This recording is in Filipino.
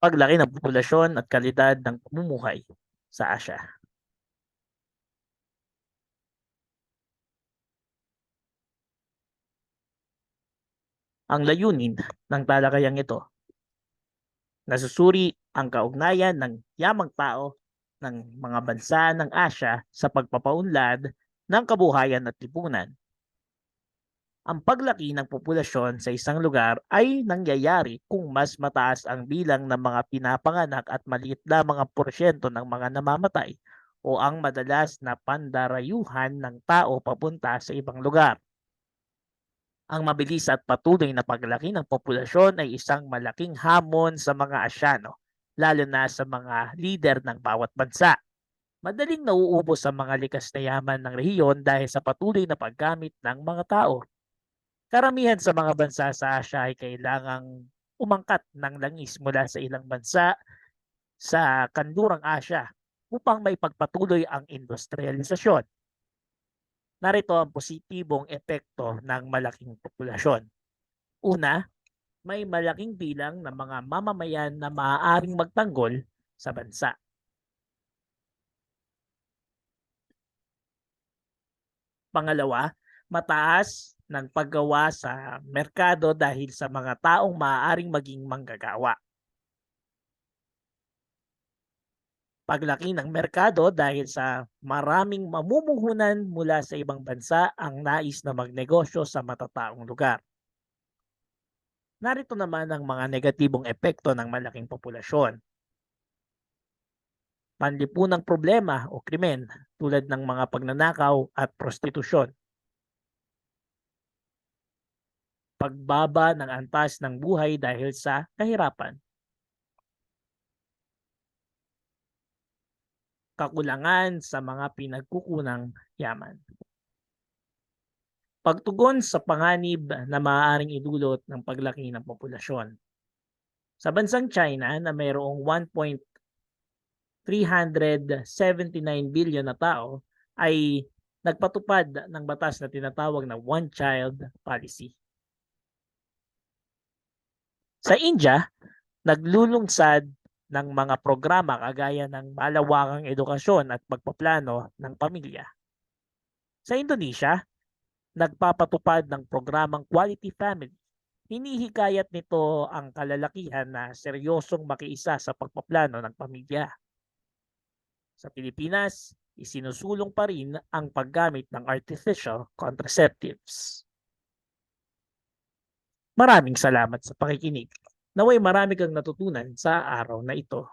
Paglaki ng populasyon at kalidad ng pamumuhay sa Asya. Ang layunin ng talakayang ito nasusuri ang kaugnayan ng yamang tao ng mga bansa ng Asya sa pagpapaunlad ng kabuhayan at lipunan. Ang paglaki ng populasyon sa isang lugar ay nangyayari kung mas mataas ang bilang ng mga pinapanganak at maliit lamang ang porsyento ng mga namamatay o ang madalas na pandarayuhan ng tao papunta sa ibang lugar. Ang mabilis at patuloy na paglaki ng populasyon ay isang malaking hamon sa mga Asyano, lalo na sa mga lider ng bawat bansa. Madaling nauubos ang mga likas na yaman ng rehiyon dahil sa patuloy na paggamit ng mga tao. Karamihan sa mga bansa sa Asya ay kailangang umangkat ng langis mula sa ilang bansa sa kanlurang Asya upang may pagpatuloy ang industrialisasyon. Narito ang positibong epekto ng malaking populasyon. Una, may malaking bilang ng mga mamamayan na maaaring magtanggol sa bansa. Pangalawa, mataas ng paggawa sa merkado dahil sa mga taong maaaring maging manggagawa. Paglaki ng merkado dahil sa maraming mamumuhunan mula sa ibang bansa ang nais na magnegosyo sa matataong lugar. Narito naman ang mga negatibong epekto ng malaking populasyon. Panlipunang problema o krimen tulad ng mga pagnanakaw at prostitusyon. Pagbaba ng antas ng buhay dahil sa kahirapan. Kakulangan sa mga pinagkukunang yaman. Pagtugon sa panganib na maaaring idulot ng paglaki ng populasyon. Sa bansang China na mayroong 1.379 billion na tao ay nagpatupad ng batas na tinatawag na one-child policy. Sa India, naglulunsad ng mga programa kagaya ng malawakang edukasyon at pagpaplano ng pamilya. Sa Indonesia, nagpapatupad ng programang Quality Family. Hinihikayat nito ang kalalakihan na seryosong makiisa sa pagpaplano ng pamilya. Sa Pilipinas, isinusulong pa rin ang paggamit ng artificial contraceptives. Maraming salamat sa pakikinig. Naway marami kang natutunan sa araw na ito.